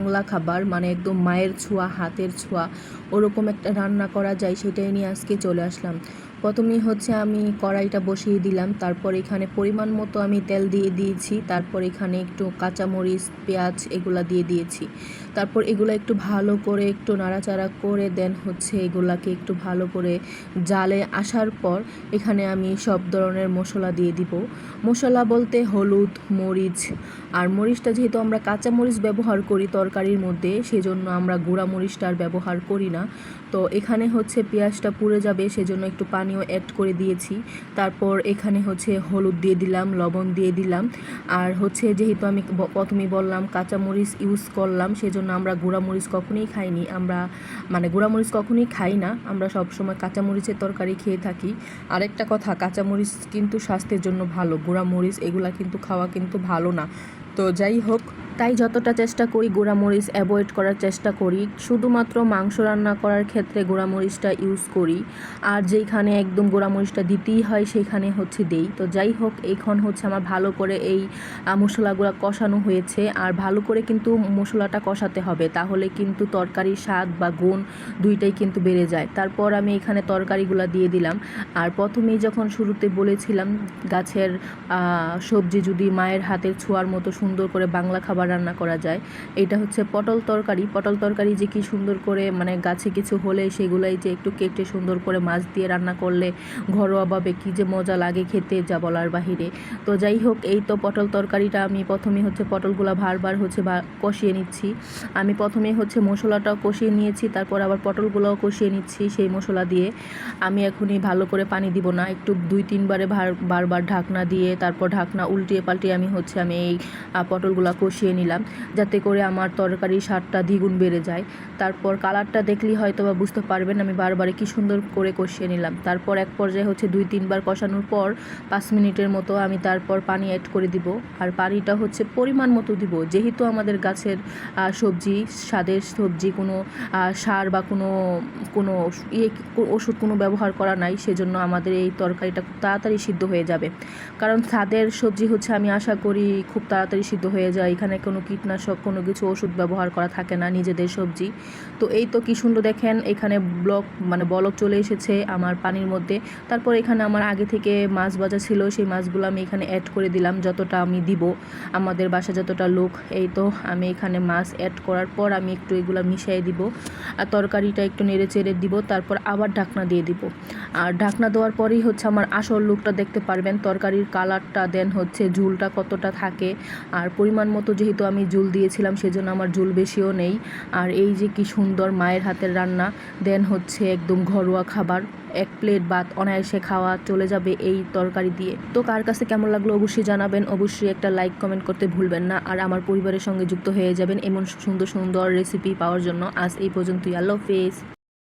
বাংলা খাবার মানে একদম মায়ের ছোঁয়া, হাতের ছোঁয়া, ওরকম একটা রান্না করা যায়, সেটাই নিয়ে আজকে চলে আসলাম। প্রথমেই হচ্ছে আমি কড়াইটা বসিয়ে দিলাম, তারপর এখানে পরিমাণ মতো আমি তেল দিয়ে দিয়েছি, তারপর এখানে একটু কাঁচামরিচ, পেঁয়াজ এগুলা দিয়ে দিয়েছি। তারপর এগুলো একটু ভালো করে একটু নাড়াচাড়া করে, দেন হচ্ছে এগুলাকে একটু ভালো করে জালে আসার পর এখানে আমি সব ধরনের মশলা দিয়ে দিব। মশলা বলতে হলুদ, মরিচ, আর মরিচটা যেহেতু আমরা কাঁচামরিচ ব্যবহার করি তরকারির মধ্যে, সেজন্য আমরা গুঁড়া মরিচটা আর ব্যবহার করি না। তো এখানে হচ্ছে পেঁয়াজটা পুড়ে যাবে, সেজন্য একটু পানিও অ্যাড করে দিয়েছি। তারপর এখানে হচ্ছে হলুদ দিয়ে দিলাম, লবণ দিয়ে দিলাম। আর হচ্ছে যেহেতু আমি প্রথমেই বললাম কাঁচা মরিচ ইউজ করলাম, সেজন্য আমরা গুঁড়া মরিচ কখনোই খাইনি। আমরা মানে গুঁড়া মরিচ কখনোই খাই না। আমরা সবসময় কাঁচা মরিচের তরকারি খেয়ে থাকি। আরেকটা কথা কাঁচা মরিচ কিন্তু স্বাস্থ্যের জন্য ভালো। গুঁড়া মরিচ এগুলা কিন্তু খাওয়া কিন্তু ভালো না। তো যাই হোক, তাই যতটা চেষ্টা করি গুঁড়ামরিচ অ্যাভয়েড করার চেষ্টা করি। শুধুমাত্র মাংস রান্না করার ক্ষেত্রে গুঁড়ামরিচটা ইউজ করি। আর যেইখানে একদম গুঁড়ামরিচটা দিতেই হয়, সেইখানে হচ্ছে দেই। তো যাই হোক, এখন হচ্ছে আমার ভালো করে এই মশলাগুলো কষানো হয়েছে। আর ভালো করে কিন্তু মশলাটা কষাতে হবে, তাহলে কিন্তু তরকারির স্বাদ বা গুণ দুইটাই কিন্তু বেড়ে যায়। তারপর আমি এখানে তরকারিগুলো দিয়ে দিলাম। আর প্রথমেই যখন শুরুতে বলেছিলাম, গাছের সবজি যদি মায়ের হাতের ছোঁয়ার মতো সুন্দর করে বাংলা খাবার রান্না করা যায়। এটা হচ্ছে পটল তরকারি। পটল তরকারি যে কি সুন্দর করে মানে গাছে কিছু হলে সেগুলাই যে একটু কেটে সুন্দর করে মাছ দিয়ে রান্না করলে ঘরোয়াভাবে কী যে মজা লাগে খেতে যা বলার বাহিরে। তো যাই হোক, এই তো পটল তরকারিটা আমি প্রথমে হচ্ছে পটলগুলো বারবার হচ্ছে কষিয়ে নিচ্ছি। আমি প্রথমে হচ্ছে মশলাটাও কষিয়ে নিয়েছি, তারপর আবার পটলগুলোও কষিয়ে নিচ্ছি সেই মশলা দিয়ে। আমি এখনই ভালো করে পানি দিব না, একটু দুই তিনবারে বারবার ঢাকনা দিয়ে, তারপর ঢাকনা উল্টিয়ে পাল্টিয়ে আমি হচ্ছে আমি এই পটলগুলো কষিয়ে নিলাম, যাতে করে আমার তরকারির স্বাদটা দ্বিগুণ বেড়ে যায়। তারপর কালারটা দেখলেই হয়তো বা বুঝতে পারবেন আমি বারবারে কি সুন্দর করে কষিয়ে নিলাম। তারপর এক পর্যায়ে হচ্ছে দুই, তিনবার কষানোর পর পাঁচ মিনিটের মতো আমি তারপর পানি অ্যাড করে দিব। আর পানিটা হচ্ছে পরিমাণ মতো দিব। যেহেতু আমাদের গাছের সবজি, স্বাদের সবজি কোনো সার বা কোনো কোনো ইয়ে ওষুধ কোনো ব্যবহার করা নাই, সেজন্য আমাদের এই তরকারিটা খুব তাড়াতাড়ি সিদ্ধ হয়ে যাবে। কারণ ছাদের সবজি হচ্ছে আমি আশা করি খুব তাড়াতাড়ি সিদ্ধ হয়ে যায়, এখানে কোনো কীটনাশক, কোনো কিছু ওষুধ ব্যবহার করা থাকে না, নিজেদের সবজি। তো এই তো কি সুন্দর দেখেন, এখানে ব্লক মানে বলক চলে এসেছে আমার পানির মধ্যে। তারপর এখানে আমার আগে থেকে মাছ ভাজা ছিল, সেই মাছগুলো আমি এখানে অ্যাড করে দিলাম, যতটা আমি দিব। আমাদের বাসা যতটা লোক, এই তো আমি এখানে মাছ অ্যাড করার পর আমি একটু এগুলো মিশিয়ে দিব। আর তরকারিটা একটু নেড়ে চেড়ে দিব, তারপর আবার ঢাকনা দিয়ে দিব। আর ঢাকনা দেওয়ার পরেই হচ্ছে আমার আসল লুকটা দেখতে পারবেন, তরকারির কালারটা দেন হচ্ছে ঝুলটা কতটা থাকে। আর পরিমাণ মতো যেহেতু আমি জুল দিয়েছিলাম, সেজন্য আমার জুল বেশিও নেই। আর এই যে কি সুন্দর মায়ের হাতের রান্না, দেন হচ্ছে একদম ঘরোয়া খাবার, এক প্লেট ভাত, অনায়াসে খাওয়া চলে যাবে এই তরকারি দিয়ে। তো কার কাছে কেমন লাগল অবশ্যই জানাবেন, অবশ্যই একটা লাইক কমেন্ট করতে ভুলবেন না। আর আমার পরিবারের সঙ্গে যুক্ত হয়ে যাবেন এমন সুন্দর সুন্দর রেসিপি পাওয়ার জন্য। আজ এই পর্যন্তই, আল্লাহ হাফেজ।